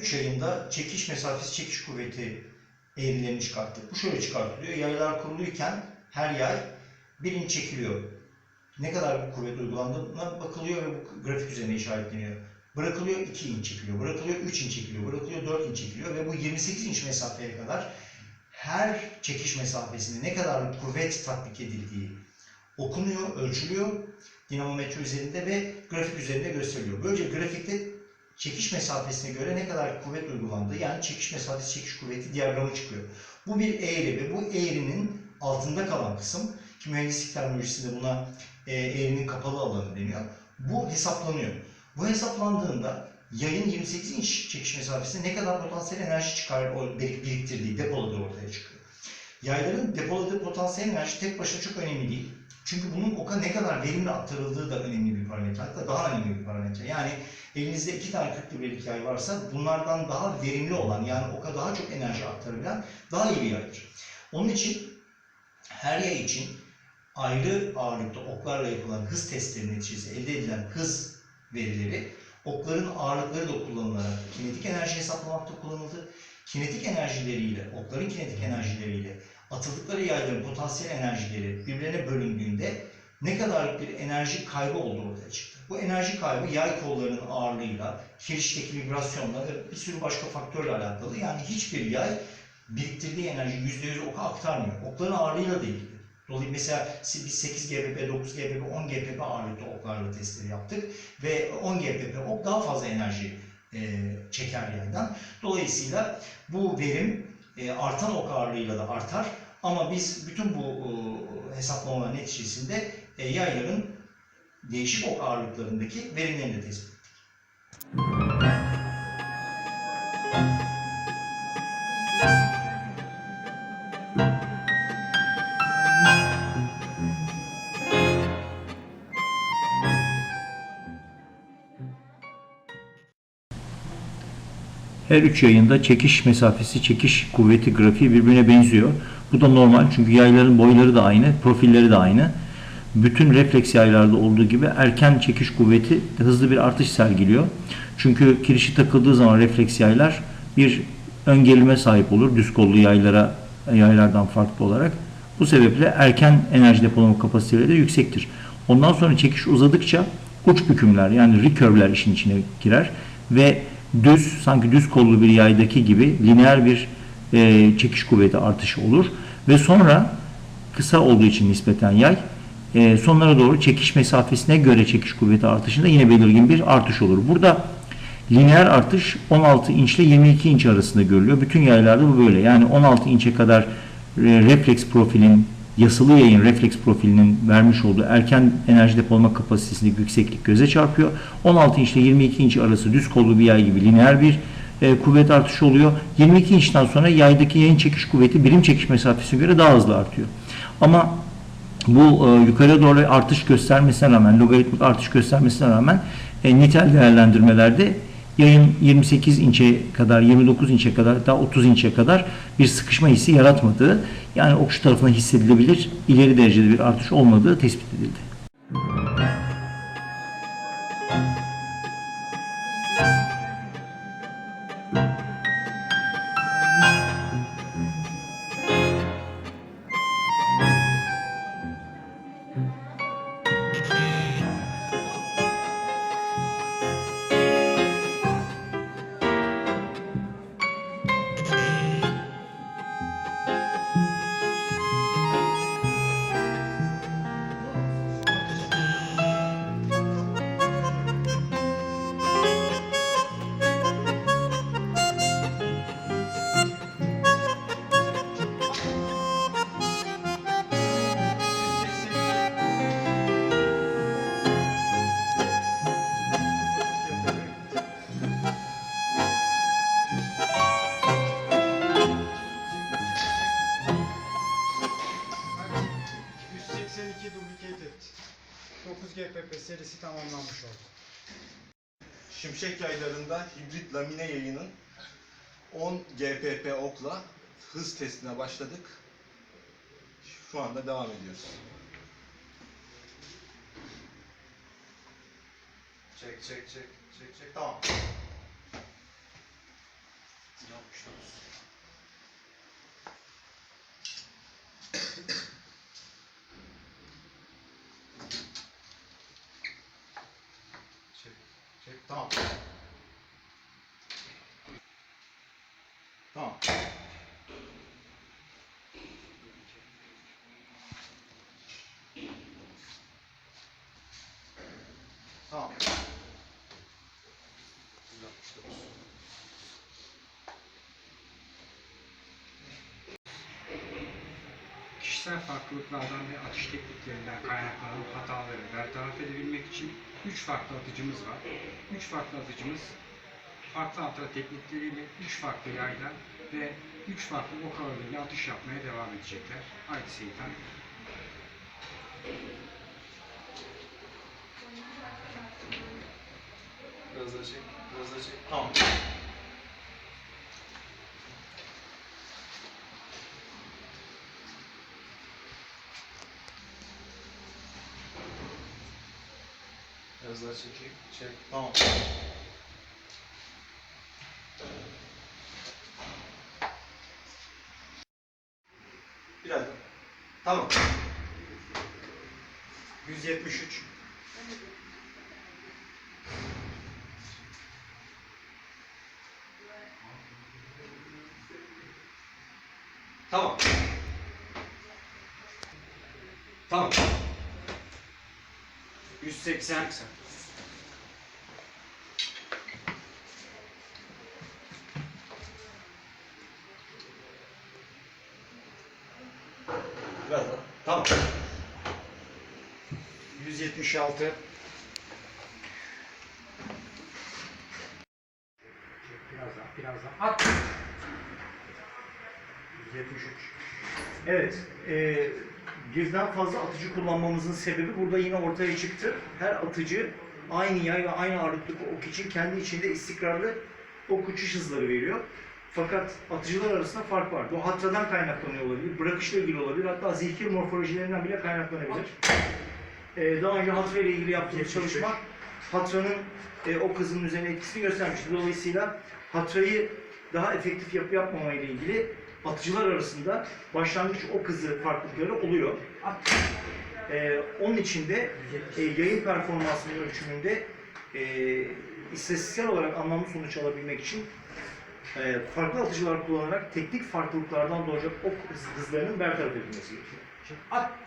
3 yayında çekiş mesafesi, çekiş kuvveti eğrilerini çıkarttık. Bu şöyle çıkartılıyor. Yaylar kuruluyken her yay bir inç çekiliyor. Ne kadar bir kuvvet uygulandığına bakılıyor ve bu grafik üzerine işaretleniyor. Bırakılıyor 2 inç çekiliyor, bırakılıyor 3 inç çekiliyor, bırakılıyor 4 inç çekiliyor ve bu 28 inç mesafeye kadar her çekiş mesafesinde ne kadar kuvvet tatbik edildiği okunuyor, ölçülüyor dinamometre üzerinde ve grafik üzerinde gösteriliyor. Böylece grafikte çekiş mesafesine göre ne kadar kuvvet uygulandığı yani çekiş mesafesi çekiş kuvveti diyagramı çıkıyor. Bu bir eğri ve bu eğrinin altında kalan kısım ki mühendislik terminolojisinde buna e, eğrinin kapalı alanı deniyor. Bu hesaplanıyor. Bu hesaplandığında yayın 28 inç çekiş mesafesinde ne kadar potansiyel enerji çıkar biriktirdiği, depoladığı ortaya çıkıyor. Yayların depoladığı potansiyel enerji tek başına çok önemli değil. Çünkü bunun oka ne kadar verimli aktarıldığı da önemli bir parametre. Hatta daha önemli bir parametre. Yani elinizde iki tane 40 librelik yay varsa bunlardan daha verimli olan yani oka daha çok enerji aktarabilen daha iyi bir yaydır. Onun için her yay için ayrı ağırlıkta oklarla yapılan hız testleri neticesi elde edilen hız verileri okların ağırlıkları da kullanılarak kinetik enerji hesaplamakta kullanıldı. Kinetik enerjileriyle, okların kinetik enerjileriyle atıldıkları yayların potansiyel enerjileri birbirine bölündüğünde ne kadarlık bir enerji kaybı olduğu ortaya çıktı. Bu enerji kaybı yay kollarının ağırlığıyla, kirişteki vibrasyonla ve bir sürü başka faktörle alakalı. Yani hiçbir yay biriktirdiği enerji %100 oka aktarmıyor. Okların ağırlığıyla ilgili. Dolayısıyla mesela biz 8 GBP, 9 GBP, 10 GBP ağırlıkta oklarla testleri yaptık ve 10 GBP ok daha fazla enerji e, çeker yaydan. Dolayısıyla bu verim e, artan ok ağırlığıyla da artar. Ama biz bütün bu e, hesaplamalar neticesinde e, yayların değişik ok ağırlıklarındaki verimlerini de tespit ettik. Her üç yayında çekiş mesafesi, çekiş kuvveti grafiği birbirine benziyor. Bu da normal çünkü yayların boyları da aynı, profilleri de aynı. Bütün refleks yaylarda olduğu gibi erken çekiş kuvveti hızlı bir artış sergiliyor. Çünkü kirişi takıldığı zaman refleks yaylar bir ön gerilime sahip olur düz kollu yaylara yaylardan farklı olarak. Bu sebeple erken enerji depolama kapasiteleri de yüksektir. Ondan sonra çekiş uzadıkça uç bükümler yani recurve'ler işin içine girer ve düz sanki düz kollu bir yaydaki gibi lineer bir e, çekiş kuvveti artışı olur ve sonra kısa olduğu için nispeten yay e, sonlara doğru çekiş mesafesine göre çekiş kuvveti artışında yine belirgin bir artış olur. Burada lineer artış 16 inç ile 22 inç arasında görülüyor. Bütün yaylarda bu böyle. Yani 16 inçe kadar e, refleks profilin yasılı yayın refleks profilinin vermiş olduğu erken enerji depolama kapasitesindeki yükseklik göze çarpıyor. 16 inç ile 22 inç arası düz kollu bir yay gibi lineer bir e, kuvvet artışı oluyor. 22 inçten sonra yaydaki yayın çekiş kuvveti birim çekiş mesafesine göre daha hızlı artıyor. Ama bu e, yukarı doğru artış göstermesine rağmen, logaritmik artış göstermesine rağmen e, nitel değerlendirmelerde yayın 28 inçe kadar, 29 inçe kadar, hatta 30 inçe kadar bir sıkışma hissi yaratmadığı, yani okşu tarafından hissedilebilir ileri derecede bir artış olmadığı tespit edildi. Şimşek yaylarında hibrit lamine yayının 10 GPP okla hız testine başladık. Şu anda devam ediyoruz. Çek çek çek çek çek tamam. 69. Tamam. Tamam. Tamam. kişisel farklılıklardan ve atış tekniklerinden kaynaklanan hataları bertaraf edebilmek için 3 farklı atıcımız var. 3 farklı atıcımız farklı atma teknikleriyle 3 farklı yayla ve 3 farklı ok atış yapmaya devam edecekler. Haydi Seyitan. Biraz daha çek, biraz daha çek. Tamam. Biraz daha çekeyim. Çek. Tamam. Biraz. Tamam. 173. Tamam. Tamam. 180. Biraz daha. Tamam. 176. Biraz daha, biraz daha. At! 173. Evet, e, birden fazla atıcı kullanmamızın sebebi burada yine ortaya çıktı. Her atıcı aynı yay ve aynı ağırlıktaki ok için kendi içinde istikrarlı ok uçuş hızları veriyor. Fakat atıcılar arasında fark var. Bu hatradan kaynaklanıyor olabilir, bırakışla ilgili olabilir, hatta zihir morfolojilerinden bile kaynaklanabilir. E, daha önce hatra ile ilgili yaptığımız çalışma hatranın e, o kızın üzerine etkisini göstermişti. Dolayısıyla hatrayı daha efektif yapı yapmama ile ilgili atıcılar arasında başlangıç o kızı farklılıkları oluyor. Ee, onun için de e, yayın performansının ölçümünde e, istatistiksel olarak anlamlı sonuç alabilmek için e, farklı atıcılar kullanarak teknik farklılıklardan doğacak ok hız- hızlarının bertaraf edilmesi gerekiyor. At!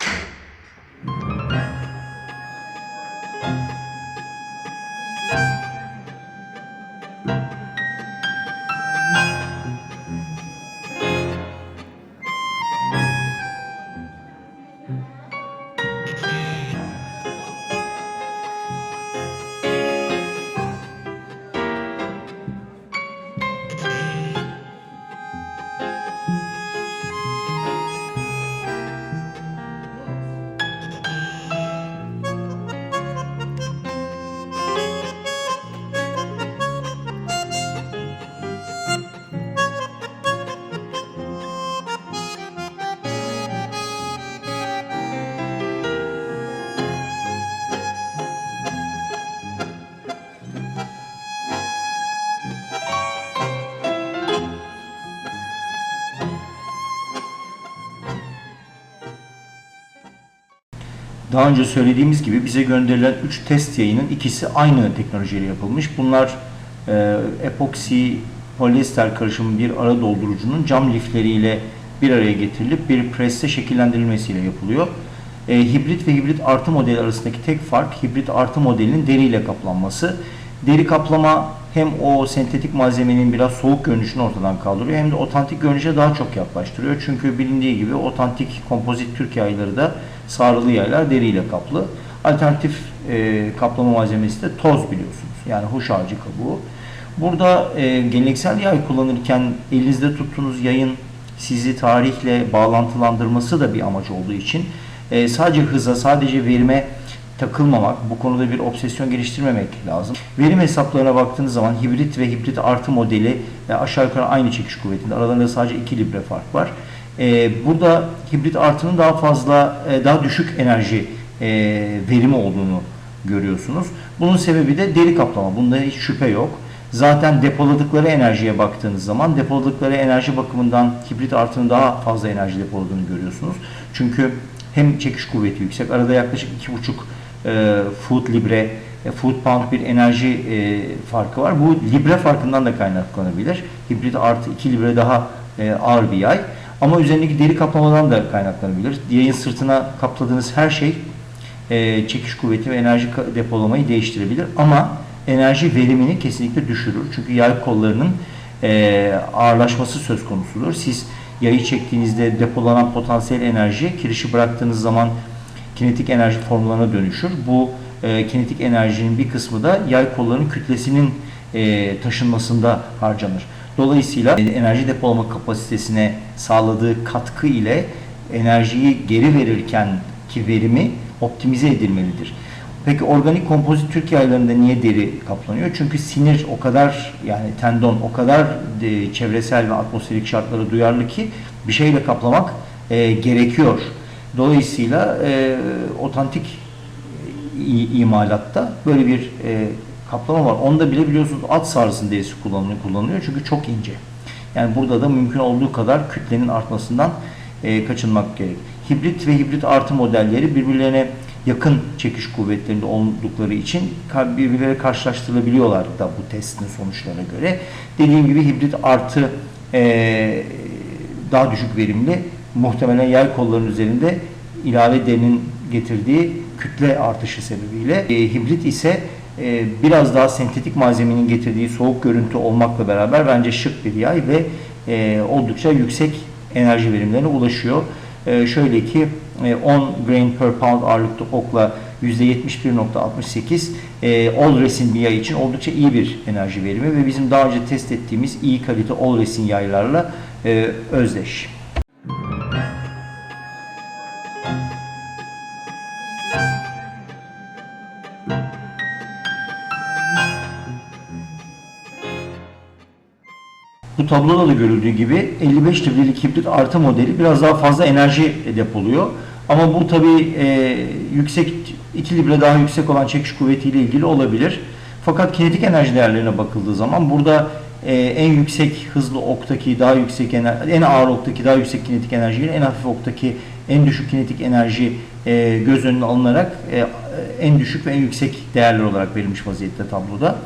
Daha önce söylediğimiz gibi bize gönderilen 3 test yayının ikisi aynı teknolojiyle yapılmış. Bunlar e, epoksi polyester karışımı bir ara doldurucunun cam lifleriyle bir araya getirilip bir preste şekillendirilmesiyle yapılıyor. E, hibrit ve hibrit artı modeli arasındaki tek fark hibrit artı modelinin deriyle kaplanması. Deri kaplama hem o sentetik malzemenin biraz soğuk görünüşünü ortadan kaldırıyor hem de otantik görünüşe daha çok yaklaştırıyor. Çünkü bilindiği gibi otantik kompozit Türk yayları da sarılı yaylar deriyle kaplı. Alternatif e, kaplama malzemesi de toz biliyorsunuz. Yani huş ağacı kabuğu. Burada e, geleneksel yay kullanırken elinizde tuttuğunuz yayın sizi tarihle bağlantılandırması da bir amaç olduğu için e, sadece hıza, sadece verime takılmamak, bu konuda bir obsesyon geliştirmemek lazım. Verim hesaplarına baktığınız zaman hibrit ve hibrit artı modeli e, aşağı yukarı aynı çekiş kuvvetinde. Aralarında sadece 2 libre fark var. E, burada hibrit artının daha fazla, e, daha düşük enerji e, verimi olduğunu görüyorsunuz. Bunun sebebi de deri kaplama. Bunda hiç şüphe yok. Zaten depoladıkları enerjiye baktığınız zaman depoladıkları enerji bakımından hibrit artının daha fazla enerji depoladığını görüyorsunuz. Çünkü hem çekiş kuvveti yüksek, arada yaklaşık 2,5 e, foot libre, e, foot pound bir enerji e, farkı var. Bu libre farkından da kaynaklanabilir. Hibrit artı 2 libre daha e, ağır bir yay. Ama üzerindeki deri kaplamadan da kaynaklanabilir. Yayın sırtına kapladığınız her şey e, çekiş kuvveti ve enerji depolamayı değiştirebilir. Ama enerji verimini kesinlikle düşürür. Çünkü yay kollarının e, ağırlaşması söz konusudur. Siz yayı çektiğinizde depolanan potansiyel enerji kirişi bıraktığınız zaman kinetik enerji formlarına dönüşür. Bu e, kinetik enerjinin bir kısmı da yay kollarının kütlesinin e, taşınmasında harcanır. Dolayısıyla e, enerji depolama kapasitesine sağladığı katkı ile enerjiyi geri verirken ki verimi optimize edilmelidir. Peki organik kompozit Türk yaylarında niye deri kaplanıyor? Çünkü sinir o kadar yani tendon o kadar e, çevresel ve atmosferik şartlara duyarlı ki bir şeyle kaplamak e, gerekiyor. Dolayısıyla e, otantik i- imalatta böyle bir e, kaplama var. Onda bile biliyorsunuz at sarısın derisi kullanılıyor, kullanılıyor çünkü çok ince. Yani burada da mümkün olduğu kadar kütlenin artmasından e, kaçınmak gerek. Hibrit ve hibrit artı modelleri birbirlerine yakın çekiş kuvvetlerinde oldukları için birbirleriyle karşılaştırılabiliyorlar da bu testin sonuçlarına göre. Dediğim gibi hibrit artı e, daha düşük verimli muhtemelen yay kollarının üzerinde ilave derinin getirdiği kütle artışı sebebiyle e, hibrit ise e, biraz daha sentetik malzemenin getirdiği soğuk görüntü olmakla beraber bence şık bir yay ve e, oldukça yüksek enerji verimlerine ulaşıyor. E, şöyle ki e, 10 grain per pound ağırlıklı okla %71.68 e, all resin bir yay için oldukça iyi bir enerji verimi ve bizim daha önce test ettiğimiz iyi kalite all resin yaylarla e, özdeş. Bu tabloda da görüldüğü gibi 55 librelik hibrit artı modeli biraz daha fazla enerji depoluyor. Ama bu tabi e, yüksek 2 libre daha yüksek olan çekiş kuvvetiyle ilgili olabilir. Fakat kinetik enerji değerlerine bakıldığı zaman burada e, en yüksek hızlı oktaki daha yüksek enerji, en ağır oktaki daha yüksek kinetik enerji ile en hafif oktaki en düşük kinetik enerji e, göz önüne alınarak e, en düşük ve en yüksek değerler olarak verilmiş vaziyette tabloda.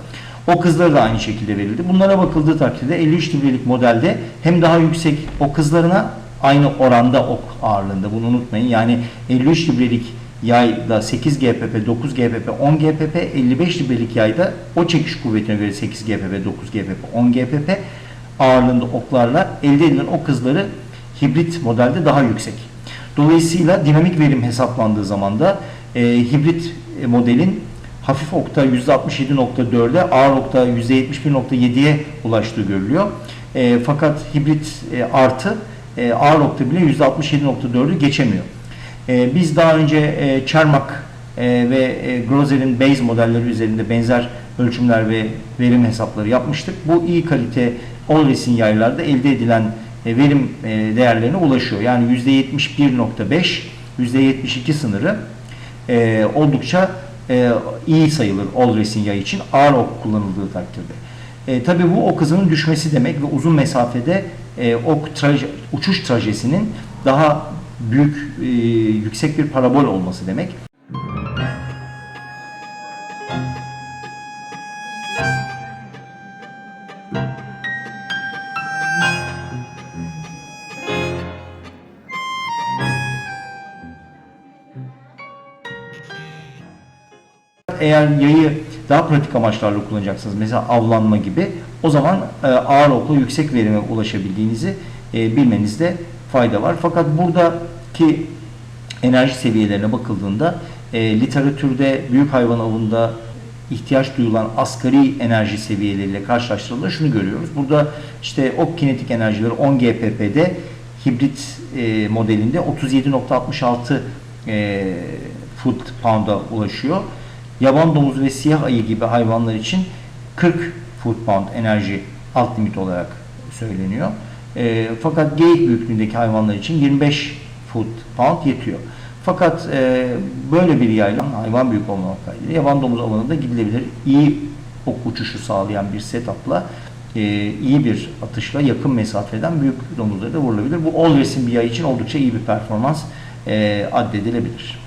O kızları da aynı şekilde verildi. Bunlara bakıldığı takdirde 53 librelik modelde hem daha yüksek o kızlarına aynı oranda ok ağırlığında bunu unutmayın. Yani 53 librelik yayda 8 GPP, 9 GPP, 10 GPP, 55 librelik yayda o çekiş kuvvetine göre 8 GPP, 9 GPP, 10 GPP ağırlığında oklarla elde edilen o kızları hibrit modelde daha yüksek. Dolayısıyla dinamik verim hesaplandığı zaman da e, hibrit modelin hafif okta %67.4'e, ağır okta %71.7'ye ulaştığı görülüyor. E, fakat hibrit e, artı e, ağır okta bile %67.4'ü geçemiyor. E, biz daha önce e, Çermak e, ve e, Grozer'in base modelleri üzerinde benzer ölçümler ve verim hesapları yapmıştık. Bu iyi kalite Allres'in yaylarda elde edilen e, verim e, değerlerine ulaşıyor. Yani %71.5, %72 sınırı e, oldukça e, iyi sayılır Allres'in yay için ağır ok kullanıldığı takdirde. E, tabii bu ok hızının düşmesi demek ve uzun mesafede e, ok traje, uçuş trajesinin daha büyük, e, yüksek bir parabol olması demek. Eğer yayı daha pratik amaçlarla kullanacaksınız, mesela avlanma gibi, o zaman e, ağır okla yüksek verime ulaşabildiğinizi e, bilmenizde fayda var. Fakat buradaki enerji seviyelerine bakıldığında e, literatürde büyük hayvan avında ihtiyaç duyulan asgari enerji seviyeleriyle karşılaştırıldığında şunu görüyoruz. Burada işte ok kinetik enerjileri 10 GPP'de hibrit e, modelinde 37.66 e, foot pound'a ulaşıyor. Yaban domuzu ve siyah ayı gibi hayvanlar için 40 foot pound enerji alt limit olarak söyleniyor. E, fakat geyik büyüklüğündeki hayvanlar için 25 foot pound yetiyor. Fakat e, böyle bir yayla hayvan büyük olmamak kaydıyla yaban domuz alanında gidilebilir. İyi ok uçuşu sağlayan bir setupla e, iyi bir atışla yakın mesafeden büyük domuzları da vurulabilir. Bu Always'in bir yay için oldukça iyi bir performans e, addedilebilir.